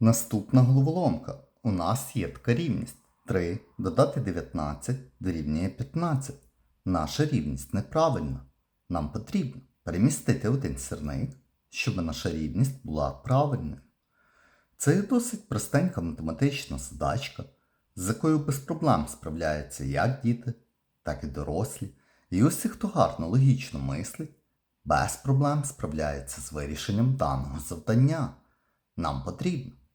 Наступна головоломка. У нас є така рівність. 3 додати 19 дорівнює 15. Наша рівність неправильна. Нам потрібно перемістити один сірник, щоб наша рівність була правильною. Це досить простенька математична задачка, з якою без проблем справляються як діти, так і дорослі. І усі, хто гарно логічно мислить, без проблем справляється з вирішенням даного завдання. Нам потрібно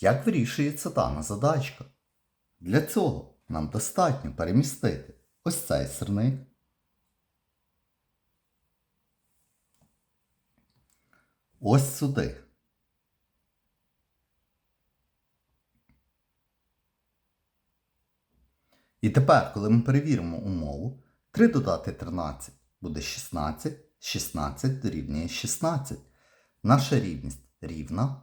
Як вирішується дана задачка? Для цього нам достатньо перемістити ось цей сирник. Ось сюди. І тепер, коли ми перевіримо умову, 3 додати 13 буде 16, 16 дорівнює 16. Наша рівність рівна,